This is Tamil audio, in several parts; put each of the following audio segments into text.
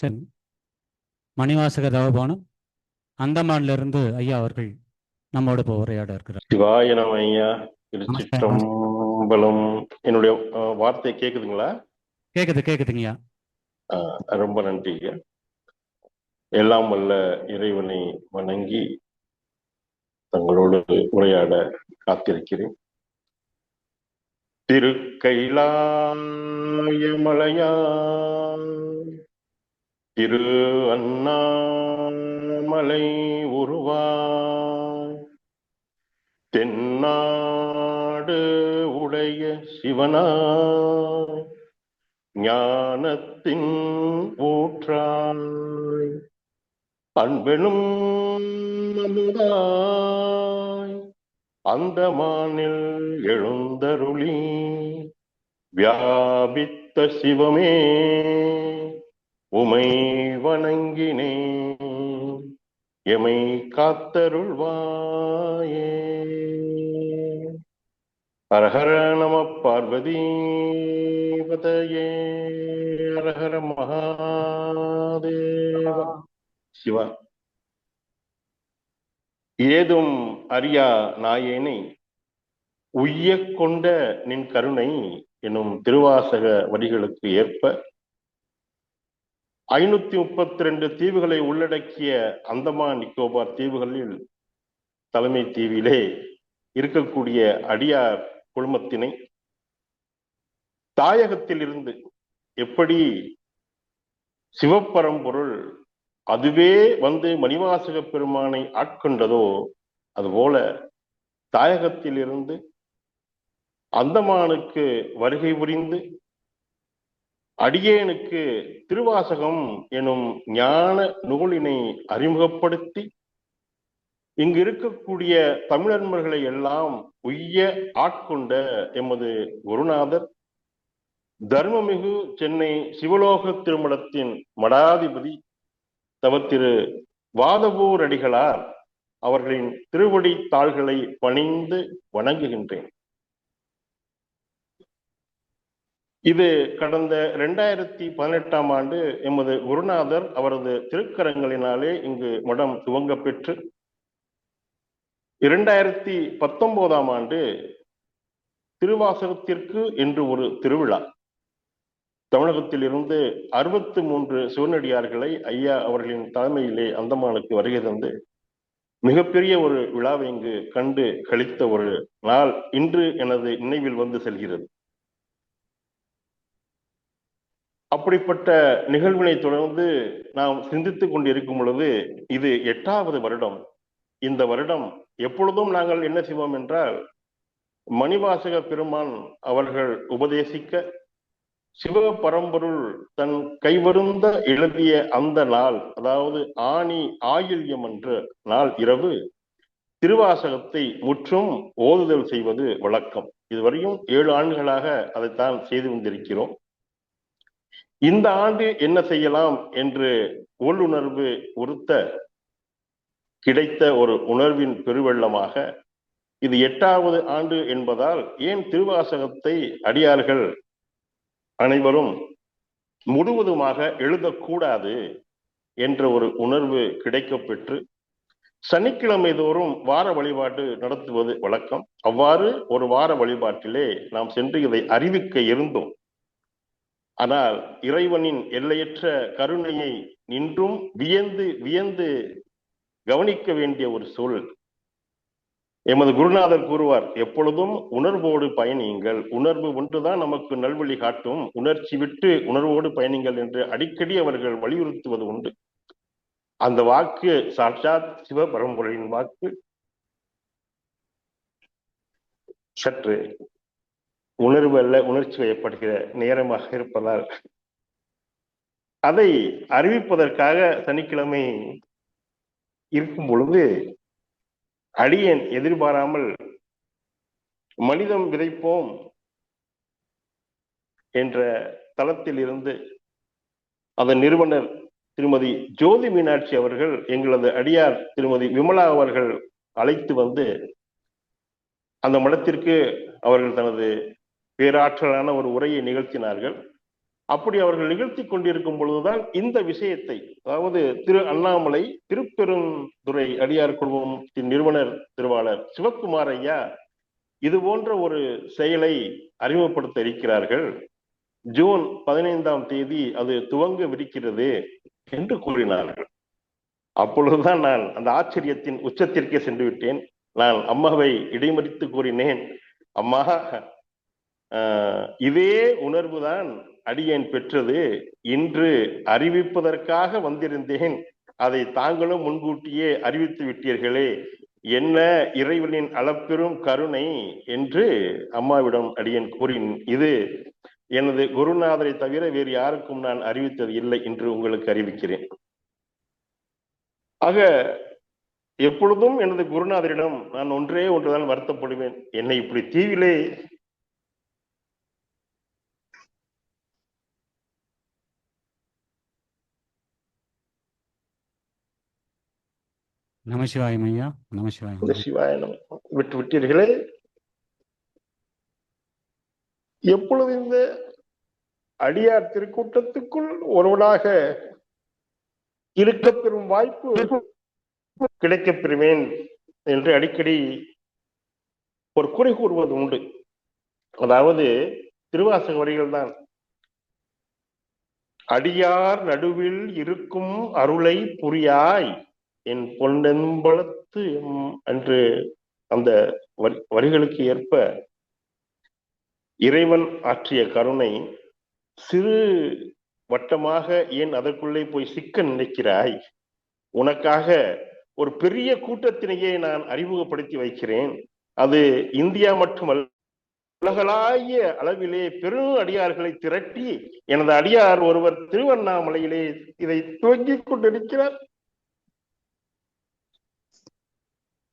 சரி. மணிவாசக தவபானம். அந்தமான்ல இருந்து ஐயா அவர்கள் நம்மோடு இப்போ உரையாட இருக்கிறார். சிவாய நம ஐயா. திருச்சிற்றம்பலம். என்னுடைய வார்த்தை கேக்குதுங்களா? கேக்குது கேக்குதுங்கய்யா ரொம்ப நன்றி ஐயா. எல்லாம் வல்ல இறைவனை வணங்கி தங்களோடு உரையாட காத்திருக்கிறேன். திருக்கைலாயமலையா திரு அண்ணாமலை உருவாய். தென்னாடு உடைய சிவனாய். ஞானத்தின் ஊற்றாய். அன்பெனும் அமுதாய். அந்தமானில் எழுந்தருளி. வியாபித்த சிவமே. உமை வணங்கினே எமை காத்தருள்வாயே. ஹரஹர நம பார்வதீபதயே ஹரஹர மகாதேவ. சிவா. ஏதும் அறியா நாயேனை உய்ய கொண்ட நின் கருணை எனும் திருவாசக வரிகளுக்கு ஏற்ப ஐநூத்தி முப்பத்தி ரெண்டு தீவுகளை உள்ளடக்கிய அந்தமான் நிக்கோபார் தீவுகளில் தலைமை தீவிலே இருக்கக்கூடிய அடியார் குழுமத்தினை தாயகத்தில் இருந்து எப்படி சிவப்பரம்பொருள் அதுவே வந்து மணிவாசக பெருமானை ஆட்கொண்டதோ அதுபோல தாயகத்தில் இருந்து அந்தமானுக்கு வருகை புரிந்து அடியேனுக்கு திருவாசகம் எனும் ஞான நூலினை அறிமுகப்படுத்தி இங்கு இருக்கக்கூடிய தமிழன்மர்களை எல்லாம் உய்ய ஆட்கொண்ட எமது குருநாதர் தர்மமிகு சென்னை சிவலோக திருமணத்தின் மடாதிபதி தவ திரு வாதவூர் அடிகளார் அவர்களின் திருவடி தாள்களை பணிந்து வணங்குகின்றேன். இது கடந்த இரண்டாயிரத்தி பதினெட்டாம் ஆண்டு எமது குருநாதர் அவரது திருக்கரங்களினாலே இங்கு மடம் துவங்க பெற்று இரண்டாயிரத்தி பத்தொன்பதாம் ஆண்டு திருவாசகத்திற்கு என்று ஒரு திருவிழா. தமிழகத்தில் இருந்து அறுபத்து மூன்று சிவனடியார்களை ஐயா அவர்களின் தலைமையிலே அந்தமானுக்கு வருகை தந்து மிகப்பெரிய ஒரு விழாவை இங்கு கண்டு கழித்த ஒரு நாள் இன்று எனது நினைவில் வந்து செல்கிறது. அப்படிப்பட்ட நிகழ்வினை தொடர்ந்து நாம் சிந்தித்துக் கொண்டிருக்கும் பொழுது இது எட்டாவது வருடம். இந்த வருடம் எப்பொழுதும் நாங்கள் என்ன செய்வோம் என்றால் மணிவாசக பெருமான் அவர்கள் உபதேசிக்க சிவ பரம்பொருள் தன் கைவருந்த எழுதிய அந்த நாள் அதாவது ஆணி ஆயில்யம் என்ற நாள் இரவு திருவாசகத்தை முற்றும் ஓதுதல் செய்வது வழக்கம். இதுவரையும் ஏழு ஆண்டுகளாக அதைத்தான் செய்து வந்திருக்கிறோம் இந்த ஆண்டு என்ன செய்யலாம் என்று உள்ளுணர்வு உறுத்த கிடைத்த ஒரு உணர்வின் பெருவெள்ளமாக இது எட்டாவது ஆண்டு என்பதால் ஏன் திருவாசகத்தை அடியார்கள் அனைவரும் முழுவதுமாக எழுதக்கூடாது என்ற ஒரு உணர்வு கிடைக்கப்பெற்று சனிக்கிழமை தோறும் வார வழிபாடு நடத்துவது வழக்கம். அவ்வாறு ஒரு வார வழிபாட்டிலே நாம் சென்று இதை அறிவிக்க இருந்தோம். ஆனால் இறைவனின் எல்லையற்ற கருணையை நின்றும் வியந்து வியந்து கவனிக்க வேண்டிய ஒரு சூழல். எமது குருநாதர் கூறுவார் எப்பொழுதும் உணர்வோடு பயணியுங்கள். உணர்வு ஒன்றுதான் நமக்கு நல்வழி காட்டும். உணர்ச்சி விட்டு உணர்வோடு பயணிங்கள் என்று அடிக்கடி அவர்கள் வலியுறுத்துவது உண்டு. அந்த வாக்கு சாட்சாத் சிவபரம்பொருளின் வாக்கு. சற்று உணர்வு அல்ல உணர்ச்சி வயப்படுகிற நேரமாக இருப்பதால். அதை அறிவிப்பதற்காக சனிக்கிழமை இருக்கும் பொழுது அடியன் எதிர்பாராமல் மனிதம் விதைப்போம் என்ற தளத்தில் இருந்து அதன் நிறுவனர் திருமதி ஜோதி மீனாட்சி அவர்கள் எங்களது அடியார் திருமதி விமலா அவர்கள் அழைத்து வந்து அந்த மடத்திற்கு அவர்கள் தனது பேராற்றலான ஒரு உரையை நிகழ்த்தினார்கள். அப்படி அவர்கள் நிகழ்த்தி கொண்டிருக்கும் பொழுதுதான் இந்த விஷயத்தை அதாவது திரு அண்ணாமலை திருப்பெருந்துறை அடியார் குழுமத்தின் நிறுவனர் திருவாளர் சிவக்குமார் ஐயா இது போன்ற ஒரு செயலை அறிமுகப்படுத்த இருக்கிறார்கள். ஜூன் பதினைந்தாம் தேதி அது துவங்கவிருக்கிறது என்று கூறினார்கள். அப்பொழுதுதான் நான் அந்த ஆச்சரியத்தின் உச்சத்திற்கே சென்று விட்டேன். நான் அம்மாவை இடைமறித்து கூறினேன். அம்மா இதே உணர்வுதான் அடியேன் பெற்றது. இன்று அறிவிப்பதற்காக வந்திருந்தேன். அதை தாங்களும் முன்கூட்டியே அறிவித்து விட்டீர்களே. என்ன இறைவனின் அளப்பெரும் கருணை என்று அம்மாவிடம் அடியேன் கூறின் இது எனது குருநாதரை தவிர வேறு யாருக்கும் நான் அறிவித்தது இல்லை என்று உங்களுக்கு அறிவிக்கிறேன். ஆக எப்பொழுதும் எனது குருநாதரிடம் நான் ஒன்றே ஒன்றுதான் வருத்தப்படுவேன். என்னை இப்படி தீவிலே நமசிவாயம் ஐயா நமசிவாயம் சிவாயனம் விட்டு விட்டீர்களே? எப்பொழுது இந்த அடியார் திருக்கூட்டத்துக்குள் ஒருவனாக இருக்கப் பெறும் வாய்ப்பு கிடைக்கப் பெறுவேன் என்று அடிக்கடி ஒரு குறை கூறுவது உண்டு. அதாவது திருவாசக வரிகள் தான். அடியார் நடுவில் இருக்கும் அருளை புரியாய். என் பொன்னெம்பளத்து எம் என்று அந்த வரி- வரிகளுக்கு ஏற்ப இறைவன் ஆற்றிய கருணை சிறு வட்டமாக ஏன் அதற்குள்ளே போய் சிக்க நினைக்கிறாய்? உனக்காக ஒரு பெரிய கூட்டத்தினையே நான் அறிமுகப்படுத்தி வைக்கிறேன். அது இந்தியா மட்டுமல்ல உலகளாவிய அளவிலே பெரும் அடியார்களை திரட்டி எனது அடியார் ஒருவர் திருவண்ணாமலையிலே இதை துவங்கிக் கொண்டிருக்கிறார்.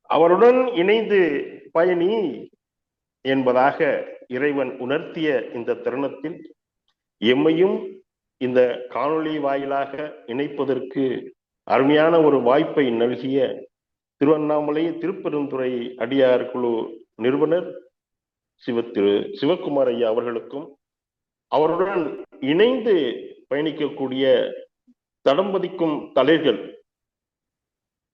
அவருடன் இணைந்து பயணி என்பதாக இறைவன் உணர்த்திய இந்த தருணத்தில் எம்மையும் இந்த காணொளி வாயிலாக இணைப்பதற்கு அருமையான ஒரு வாய்ப்பை நல்கிய திருவண்ணாமலை திருப்பெருந்துறை அடியார் குழு நிறுவனர் சிவ திரு சிவகுமார் ஐயா அவர்களுக்கும் அவருடன் இணைந்து பயணிக்கக்கூடிய தடம்பதிக்கும் தலைகள்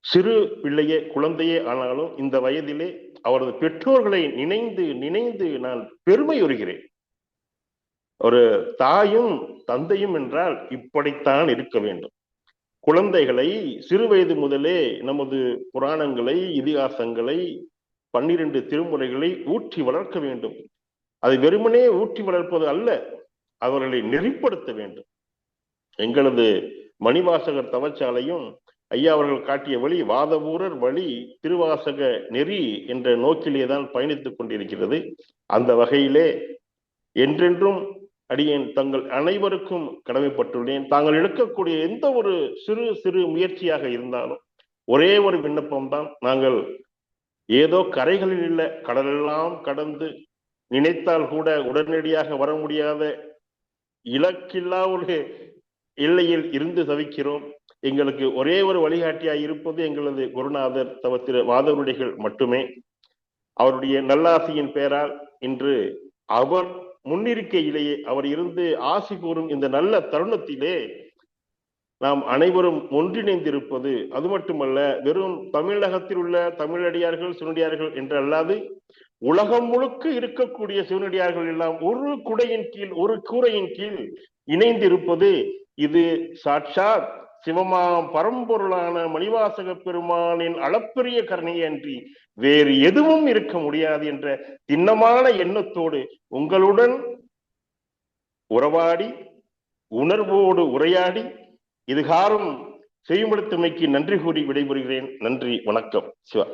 சிறு பிள்ளையே குழந்தையே ஆனாலும் இந்த வயதிலே அவரது பெற்றோர்களை நினைந்து நினைந்து நான் பெருமை உறுகிறேன் ஒரு தாயும் தந்தையும் என்றால் இப்படித்தான் இருக்க வேண்டும். குழந்தைகளை சிறு வயது முதலே நமது புராணங்களை இதிகாசங்களை பன்னிரண்டு திருமுறைகளை ஊற்றி வளர்க்க வேண்டும். அதை வெறுமனே ஊற்றி வளர்ப்பது அல்ல அவர்களை நெறிப்படுத்த வேண்டும். எங்களது மணிவாசகர் தவச்சாலையும் ஐயா அவர்கள் காட்டிய வழி வாதவூரர் வழி திருவாசக நெறி என்ற நோக்கிலே தான் பயணித்துக் கொண்டிருக்கிறது. அந்த வகையிலே என்றென்றும் அடியேன் தங்கள் அனைவருக்கும் கடமைப்பட்டுள்ளேன். தாங்கள் எடுக்கக்கூடிய எந்த ஒரு சிறு சிறு முயற்சியாக இருந்தாலும் ஒரே ஒரு விண்ணப்பம் தான் நாங்கள் ஏதோ கரைகளில் இல்ல கடலெல்லாம் கடந்து நினைத்தால் கூட உடனடியாக வர முடியாத இலக்கில்லா ஒரு எல்லையில் இருந்து தவிக்கிறோம். எங்களுக்கு ஒரே ஒரு வழிகாட்டியாய் இருப்பது எங்களது குருநாதர் தவத்திர வாதவருடைகள் மட்டுமே. அவருடைய நல்லாசியின் பெயரால் இன்று அவர் முன்னிருக்கையிலேயே அவர் இருந்து ஆசி கூறும் இந்த நல்ல தருணத்திலே நாம் அனைவரும் ஒன்றிணைந்திருப்பது. அது மட்டுமல்ல வெறும் தமிழகத்தில் உள்ள தமிழடியார்கள் சிவனடியார்கள் என்று அல்லாது உலகம் முழுக்க இருக்கக்கூடிய சிவனடியார்கள் எல்லாம் ஒரு குடையின் கீழ் ஒரு கூரையின் கீழ் இணைந்திருப்பது இது சாட்சாத் சிவமா பரம்பொருளான மணிவாசக பெருமானின் அளப்பெரிய கருணையன்றி வேறு எதுவும் இருக்க முடியாது என்ற திண்ணமான எண்ணத்தோடு உங்களுடன் உறவாடி உணர்வோடு உரையாடி இதுகாரும் செய்யும்படுத்தமைக்கு நன்றி கூறி விடைபெறுகிறேன். நன்றி வணக்கம். சிவா.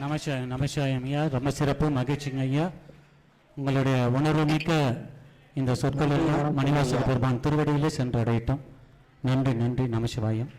நமசிவாயம் நமசிவாயம் ஐயா ரொம்ப சிறப்பு மகிழ்ச்சிங்க ஐயா. உங்களுடைய உணர்வு மிக்க இந்த சொற்கள் எல்லாம் மணிவாசல் பெருமான் திருவடியிலே சென்றடையட்டும். நன்றி நன்றி நமசிவாயம்